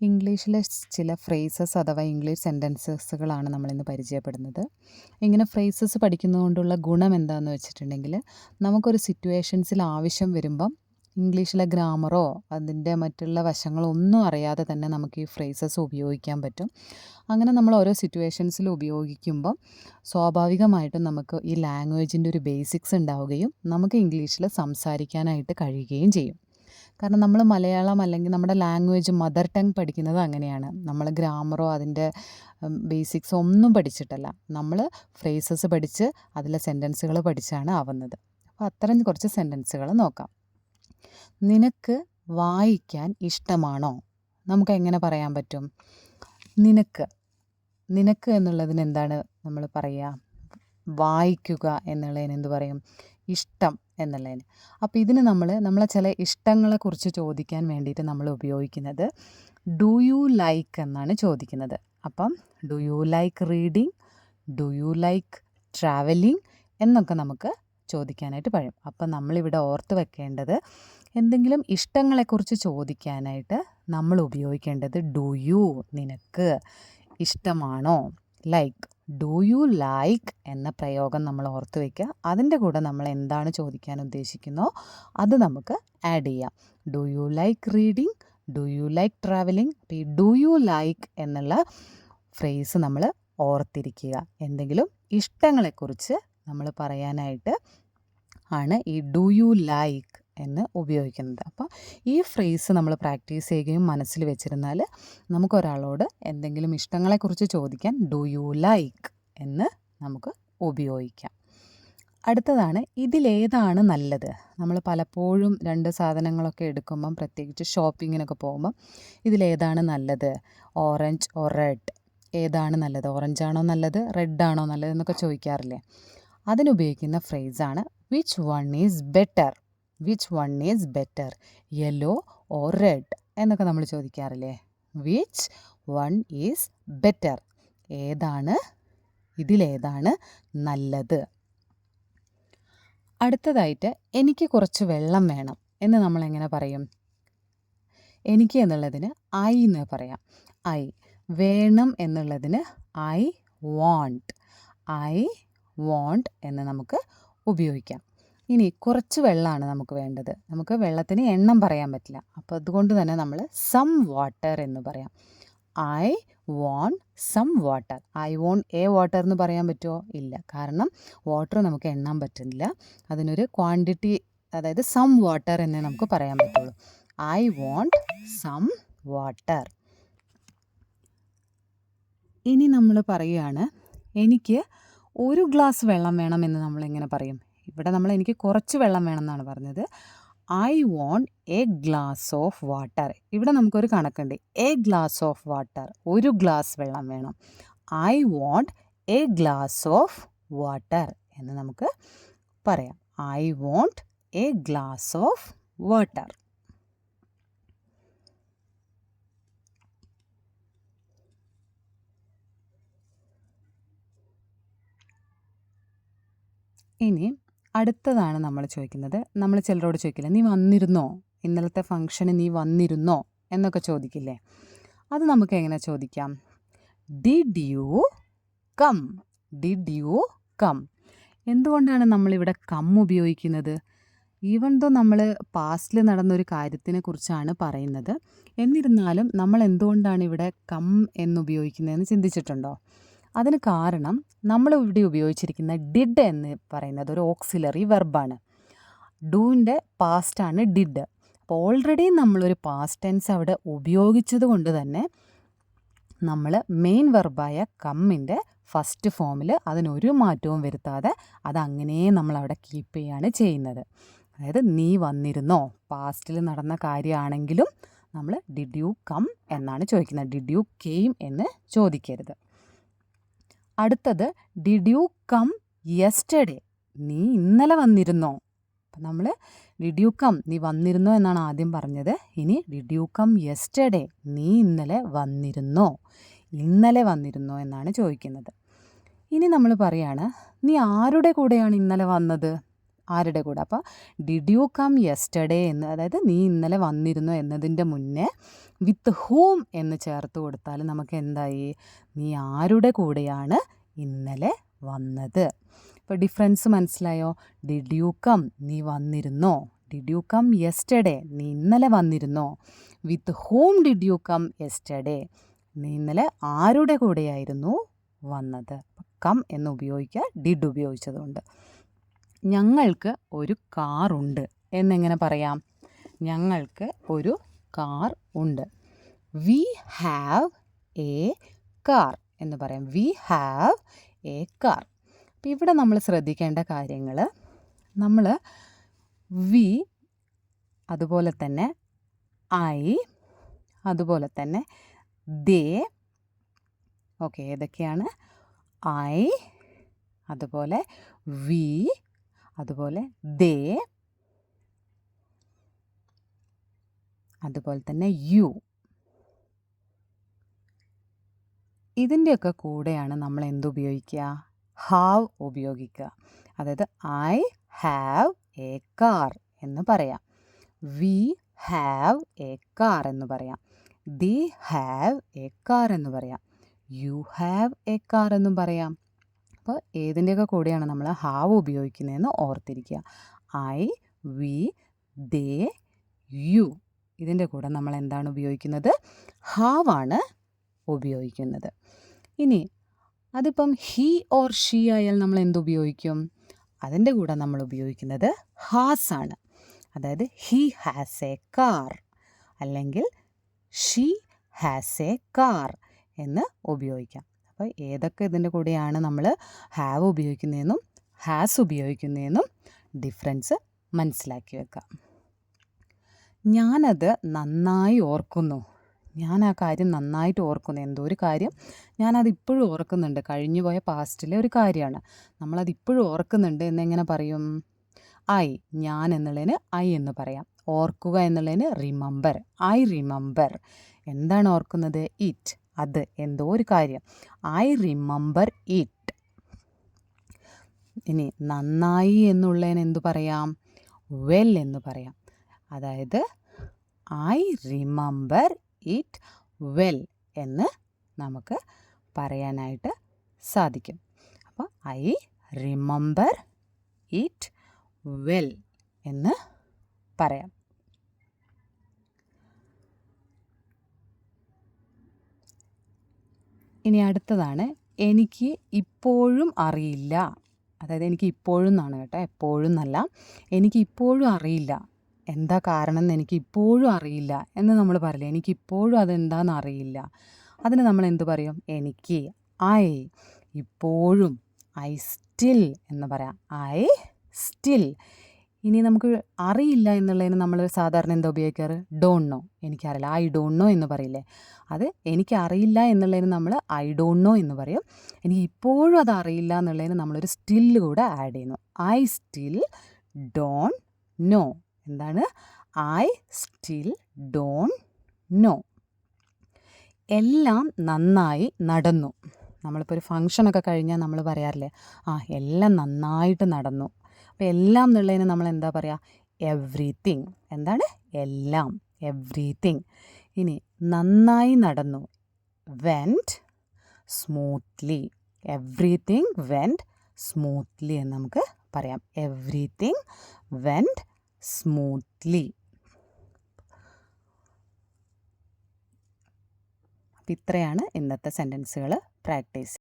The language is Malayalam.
ഇംഗ്ലീഷിലെ ചില ഫ്രേസസ് അഥവാ ഇംഗ്ലീഷ് സെന്റൻസസുകളാണ് നമ്മളിന്ന് പരിചയപ്പെടുന്നത്. ഇങ്ങനെ ഫ്രേസസ് പഠിക്കുന്നതുകൊണ്ടുള്ള ഗുണം എന്താണെന്ന് വെച്ചിട്ടുണ്ടെങ്കിൽ നമുക്കൊരു സിറ്റുവേഷൻസിൽ ആവശ്യം വരുമ്പം ഇംഗ്ലീഷിലെ ഗ്രാമറോ അതിന്റെ മറ്റുള്ള വശങ്ങളോ ഒന്നും അറിയാതെ തന്നെ നമുക്ക് ഈ ഫ്രേസസ് ഉപയോഗിക്കാൻ പറ്റും. അങ്ങനെ നമ്മൾ ഓരോ സിറ്റുവേഷൻസിൽ ഉപയോഗിക്കുമ്പോൾ സ്വാഭാവികമായിട്ടും നമുക്ക് ഈ ലാംഗ്വേജിന്റെ ഒരു ബേസിക്സ് ഉണ്ടാവുകയും നമുക്ക് ഇംഗ്ലീഷിൽ സംസാരിക്കാനായിട്ട് കഴിയുകയും ചെയ്യും. കാരണം നമ്മൾ മലയാളം അല്ലെങ്കിൽ നമ്മുടെ ലാംഗ്വേജ് മദർ ടങ് പഠിക്കുന്നത് അങ്ങനെയാണ്. നമ്മൾ ഗ്രാമറോ അതിന്റെ ബേസിക്സോ ഒന്നും പഠിച്ചിട്ടല്ല. നമ്മൾ ഫ്രേസസ് പഠിച്ച് അതിലെ സെന്റൻസുകൾ പഠിച്ചാണ് ആവുന്നത്. അപ്പോൾ അത്തരം കുറച്ച് സെന്റൻസുകൾ നോക്കാം. നിനക്ക് വായിക്കാൻ ഇഷ്ടമാണോ? നമുക്ക് എങ്ങനെ പറയാൻ പറ്റും? നിനക്ക്. നിനക്ക് എന്നുള്ളതിന് എന്താണ് നമ്മൾ പറയുക വായിക്കുക എന്നുള്ളതിന് എന്ത് പറയും? ഇഷ്ടം എന്നുള്ളതിന്. അപ്പോൾ ഇതിന് നമ്മൾ നമ്മളെ ചില ഇഷ്ടങ്ങളെക്കുറിച്ച് ചോദിക്കാൻ വേണ്ടിയിട്ട് നമ്മൾ ഉപയോഗിക്കുന്നത് ഡു യു ലൈക്ക് എന്നാണ് ചോദിക്കുന്നത്. അപ്പം do you like reading do you like travelling എന്നൊക്കെ നമുക്ക് ചോദിക്കാനായിട്ട് കഴിയും അപ്പം നമ്മളിവിടെ ഓർത്ത് വെക്കേണ്ടത് എന്തെങ്കിലും ഇഷ്ടങ്ങളെക്കുറിച്ച് ചോദിക്കാനായിട്ട് നമ്മൾ ഉപയോഗിക്കേണ്ടത് ഡു യു നിനക്ക് ഇഷ്ടമാണോ? ലൈക്ക് ഡു യു ലൈക്ക് എന്ന പ്രയോഗം നമ്മൾ ഓർത്ത് വയ്ക്കുക അതിന്റെ കൂടെ നമ്മൾ എന്താണ് ചോദിക്കാൻ ഉദ്ദേശിക്കുന്നോ അത് നമുക്ക് ആഡ് ചെയ്യാം. Do you like reading do you like travelling അപ്പോൾ ഈ ഡു യു ലൈക്ക് എന്നുള്ള ഫ്രേസ് നമ്മൾ ഓർത്തിരിക്കുക. എന്തെങ്കിലും ഇഷ്ടങ്ങളെക്കുറിച്ച് നമ്മൾ പറയാനായിട്ട് ആണ് ഈ ഡു യു ലൈക്ക് എന്ന് ഉപയോഗിക്കുന്നത്. അപ്പോൾ ഈ ഫ്രേസ് നമ്മൾ പ്രാക്ടീസ് ചെയ്യുകയും മനസ്സിൽ വെച്ചിരുന്നാൽ നമുക്കൊരാളോട് എന്തെങ്കിലും ഇഷ്ടങ്ങളെക്കുറിച്ച് ചോദിക്കാൻ ഡു യു ലൈക്ക് എന്ന് നമുക്ക് ഉപയോഗിക്കാം. അടുത്തതാണ് ഇതിലേതാണ് നല്ലത്? നമ്മൾ പലപ്പോഴും രണ്ട് സാധനങ്ങളൊക്കെ എടുക്കുമ്പം പ്രത്യേകിച്ച് ഷോപ്പിങ്ങിനൊക്കെ പോകുമ്പം ഇതിലേതാണ് നല്ലത്? ഓറഞ്ച് ഓർ റെഡ് ഏതാണ് നല്ലത്? ഓറഞ്ച് ആണോ നല്ലത്? റെഡ് ആണോ നല്ലത്? എന്നൊക്കെ ചോദിക്കാറില്ലേ? അതിനുപയോഗിക്കുന്ന ഫ്രേസാണ് which one is better which one is better yellow or red എന്നൊക്കെ നമ്മൾ ചോദിക്കാറില്ലേ? വിച്ച് വൺ ഈസ് ബെറ്റർ ഏതാണ്? ഇതിലേതാണ് നല്ലത്. അടുത്തതായിട്ട് എനിക്ക് കുറച്ച് വെള്ളം വേണം എന്ന് നമ്മൾ എങ്ങനെ പറയും? എനിക്ക് എന്നുള്ളതിന് ഐ എന്ന് പറയാം. ഐ വേണം എന്നുള്ളതിന് ഐ വാണ്ട് ഐ വാണ്ട് എന്ന് നമുക്ക് ഉപയോഗിക്കാം. ഇനി കുറച്ച് വെള്ളമാണ് നമുക്ക് വേണ്ടത്. നമുക്ക് വെള്ളത്തിന് എണ്ണം പറയാൻ പറ്റില്ല. അപ്പോൾ അതുകൊണ്ട് തന്നെ നമ്മൾ സം വാട്ടർ എന്ന് പറയാം. I want some water I want a water എന്ന് പറയാൻ പറ്റുമോ ഇല്ല. കാരണം വാട്ടർ നമുക്ക് എണ്ണാൻ പറ്റുന്നില്ല. അതിനൊരു ക്വാണ്ടിറ്റി അതായത് സം വാട്ടർ എന്നേ നമുക്ക് പറയാൻ പറ്റുള്ളൂ. ഐ വോണ്ട് സം വാട്ടർ ഇനി നമ്മൾ പറയുകയാണ് എനിക്ക് ഒരു ഗ്ലാസ് വെള്ളം വേണമെന്ന് നമ്മൾ എങ്ങനെ പറയും? ഇവിടെ നമ്മൾ എനിക്ക് കുറച്ച് വെള്ളം വേണമെന്നാണ് പറഞ്ഞത്. I want a glass of water ഇവിടെ നമുക്കൊരു കണക്കുണ്ട്. എ ഗ്ലാസ് ഓഫ് വാട്ടർ ഒരു ഗ്ലാസ് വെള്ളം വേണം. I want a glass of water എന്ന് നമുക്ക് പറയാം. I want a glass of water ഇനി അടുത്തതാണ് നമ്മൾ ചോദിക്കുന്നത്. നമ്മൾ ചിലരോട് ചോദിക്കില്ല നീ വന്നിരുന്നോ? ഇന്നലത്തെ ഫംഗ്ഷന് നീ വന്നിരുന്നോ? എന്നൊക്കെ ചോദിക്കില്ലേ? അത് നമുക്ക് എങ്ങനെ ചോദിക്കാം? Did you come did you come എന്തുകൊണ്ടാണ് നമ്മളിവിടെ കം ഉപയോഗിക്കുന്നത്? ഈവൻ ദോ നമ്മൾ പാസ്റ്റിൽ നടന്നൊരു കാര്യത്തിനെ കുറിച്ചാണ് പറയുന്നത് എന്നിരുന്നാലും നമ്മൾ എന്തുകൊണ്ടാണ് ഇവിടെ കം എന്നുപയോഗിക്കുന്നതെന്ന് ചിന്തിച്ചിട്ടുണ്ടോ? അതിന് കാരണം നമ്മൾ ഇവിടെ ഉപയോഗിച്ചിരിക്കുന്ന ഡിഡ് എന്ന് പറയുന്നത് ഒരു ഓക്സിലറി വെർബാണ് ഡൂവിന്റെ പാസ്റ്റാണ് ഡിഡ് അപ്പോൾ ഓൾറെഡി നമ്മളൊരു പാസ്റ്റ് ടെൻസ് അവിടെ ഉപയോഗിച്ചത് കൊണ്ട് തന്നെ നമ്മൾ മെയിൻ വെർബായ കമ്മിന്റെ ഫസ്റ്റ് ഫോമിൽ അതിനൊരു മാറ്റവും വരുത്താതെ അതങ്ങനെ നമ്മളവിടെ കീപ്പ് ചെയ്യാണ് ചെയ്യുന്നത്. അതായത് നീ വന്നിരുന്നോ? പാസ്റ്റിൽ നടന്ന കാര്യമാണെങ്കിലും നമ്മൾ ഡിഡ് യു കം എന്നാണ് ചോദിക്കുന്നത്. ഡിഡ് യു കെയിം എന്ന് ചോദിക്കരുത്. അടുത്തത് ഡിഡ് യു കം യെസ്റ്റർഡേ നീ ഇന്നലെ വന്നിരുന്നോ? അപ്പം നമ്മൾ ഡിഡ് യു കം നീ വന്നിരുന്നോ? എന്നാണ് ആദ്യം പറഞ്ഞത്. ഇനി ഡിഡ് യു കം യെസ്റ്റർഡേ നീ ഇന്നലെ വന്നിരുന്നോ? ഇന്നലെ വന്നിരുന്നോ? എന്നാണ് ചോദിക്കുന്നത്. ഇനി നമ്മൾ പറയാണ് നീ ആരുടെ കൂടെയാണ് ഇന്നലെ വന്നത്? ആരുടെ കൂടെ? അപ്പോൾ ഡിഡ് യു കം യെസ്റ്റർഡേ എന്ന് അതായത് നീ ഇന്നലെ വന്നിരുന്നു? എന്നതിന്റെ മുന്നേ വിത്ത് ഹൂം എന്ന് ചേർത്ത് കൊടുത്താൽ നമുക്ക് എന്തായി? നീ ആരുടെ കൂടെയാണ് ഇന്നലെ വന്നത്? ഇപ്പോൾ ഡിഫറൻസ് മനസ്സിലായോ? ഡിഡ് യു കം നീ വന്നിരുന്നോ? ഡിഡ് യു കം യെസ്റ്റർഡേ നീ ഇന്നലെ വന്നിരുന്നോ? With whom did you come yesterday നീ ഇന്നലെ ആരുടെ കൂടെയായിരുന്നു വന്നത്? കം എന്ന് ഉപയോഗിക്കുക ഡിഡ് ഉപയോഗിച്ചതുകൊണ്ട്. ഞങ്ങൾക്ക് ഒരു കാറുണ്ട് എന്നെങ്ങനെ പറയാം? ഞങ്ങൾക്ക് ഒരു കാർ ഉണ്ട്. വി ഹാവ് എ കാർ എന്ന് പറയാം. വി ഹാവ് എ കാർ അപ്പോൾ ഇവിടെ നമ്മൾ ശ്രദ്ധിക്കേണ്ട കാര്യങ്ങൾ നമ്മൾ വി അതുപോലെ തന്നെ ഐ അതുപോലെ തന്നെ ദേ ഓക്കെ ഏതൊക്കെയാണ്? ഐ അതുപോലെ വി അതുപോലെ ദേ. അതുപോലെ തന്നെ യു. ഇതിന്റെയൊക്കെ കൂടെയാണ് നമ്മൾ എന്തുപയോഗിക്കുക ഹാവ് ഉപയോഗിക്കുക. അതായത് ഐ ഹാവ് എ കാർ എന്ന് പറയാം. വി ഹാവ് എ കാർ എന്ന് പറയാം. ദി ഹാവ് എ കാർ എന്ന് പറയാം. യു ഹാവ് എ കാർ എന്നും പറയാം. അപ്പോൾ ഏതിന്റെയൊക്കെ കൂടെയാണ് നമ്മൾ ഹാവ് ഉപയോഗിക്കുന്നതെന്ന് ഓർത്തിരിക്കുക. I we they you. ഇതിന്റെ കൂടെ നമ്മൾ എന്താണ് ഉപയോഗിക്കുന്നത്? ഹാവ് ആണ് ഉപയോഗിക്കുന്നത്. ഇനി അതിപ്പം ഹി ഓർ ഷീ ആയാൽ നമ്മൾ എന്തുപയോഗിക്കും അതിന്റെ കൂടെ നമ്മൾ ഉപയോഗിക്കുന്നത് ഹാസ് ആണ്. അതായത് ഹി ഹാസ് എ കാർ അല്ലെങ്കിൽ ഷീ ഹാസ് എ കാർ എന്ന് ഉപയോഗിക്കാം. അപ്പോൾ ഏതൊക്കെ ഇതിന്റെ കൂടെയാണ് നമ്മൾ ഹാവ് ഉപയോഗിക്കുന്നതെന്നും ഹാസ് ഉപയോഗിക്കുന്നതെന്നും ഡിഫറൻസ് മനസ്സിലാക്കി വെക്കാം. ഞാനത് നന്നായി ഓർക്കുന്നു. ഞാൻ ആ കാര്യം നന്നായിട്ട് ഓർക്കുന്നു. എന്തോ ഒരു കാര്യം. ഞാനത് ഇപ്പോഴും ഓർക്കുന്നുണ്ട്. കഴിഞ്ഞു പോയ പാസ്റ്റിലെ ഒരു കാര്യമാണ്. നമ്മളത് ഇപ്പോഴും ഓർക്കുന്നുണ്ട് എന്നെങ്ങനെ പറയും? ഐ ഞാൻ എന്നുള്ളതിന് ഐ എന്ന് പറയാം. ഓർക്കുക എന്നുള്ളതിന് റിമംബർ ഐ റിമംബർ എന്താണ് ഓർക്കുന്നത്? ഇറ്റ് അത് എന്തോ ഒരു കാര്യം. ഐ റിമെമ്പർ ഇറ്റ് ഇനി നന്നായി എന്നുള്ളതിന് എന്തു പറയാം? വെൽ എന്ന് പറയാം. അതായത് ഐ റിമെമ്പർ ഇറ്റ് വെൽ എന്ന് നമുക്ക് പറയാനായിട്ട് സാധിക്കും. അപ്പോൾ ഐ റിമെമ്പർ ഇറ്റ് വെൽ എന്ന് പറയാം. ഇനി അടുത്തതാണ്. എനിക്ക് ഇപ്പോഴും അറിയില്ല. അതായത് എനിക്ക് ഇപ്പോഴും എന്നാണ് കേട്ടോ. എപ്പോഴും എന്നല്ല. എനിക്ക് ഇപ്പോഴും അറിയില്ല. എന്താ കാരണം എന്ന് എനിക്ക് ഇപ്പോഴും അറിയില്ല എന്ന് നമ്മൾ പറയില്ല? എനിക്ക് ഇപ്പോഴും അതെന്താണെന്ന് അറിയില്ല. അതിന് നമ്മൾ എന്ത് പറയും? എനിക്ക്. ഐ ഇപ്പോഴും. ഐ സ്റ്റിൽ എന്ന് പറയാം. ഐ സ്റ്റിൽ ഇനി നമുക്ക് അറിയില്ല എന്നുള്ളതിന് നമ്മൾ സാധാരണ എന്താ ഉപയോഗിക്കാറ്? ഡോൺ നോ എനിക്കറിയില്ല. ഐ ഡോൺ നോ എന്ന് പറയില്ലേ? അത് എനിക്കറിയില്ല എന്നുള്ളതിന് നമ്മൾ ഐ ഡോൺ നോ എന്ന് പറയും. എനിക്ക് ഇപ്പോഴും അത് അറിയില്ല എന്നുള്ളതിന് നമ്മളൊരു സ്റ്റിൽ കൂടെ ആഡ് ചെയ്യുന്നു. ഐ സ്റ്റിൽ ഡോൺ നോ എന്താണ്? ഐ സ്റ്റിൽ ഡോൺ നോ എല്ലാം നന്നായി നടന്നു. നമ്മളിപ്പോൾ ഒരു ഫങ്ഷനൊക്കെ കഴിഞ്ഞാൽ നമ്മൾ പറയാറില്ലേ? ആ എല്ലാം നന്നായിട്ട് നടന്നു. അപ്പോൾ എല്ലാം എന്നുള്ളതിന് നമ്മൾ എന്താ പറയുക എവ്രിതിങ് എന്താണ്? എല്ലാം. എവ്രിതിങ് ഇനി നന്നായി നടന്നു. Went smoothly everything went smoothly എന്ന് നമുക്ക് പറയാം. എവ്രിതിങ് വെന്റ് സ്മൂത്ത്ലി അപ്പം ഇത്രയാണ് ഇന്നത്തെ സെന്റൻസുകൾ പ്രാക്ടീസ്.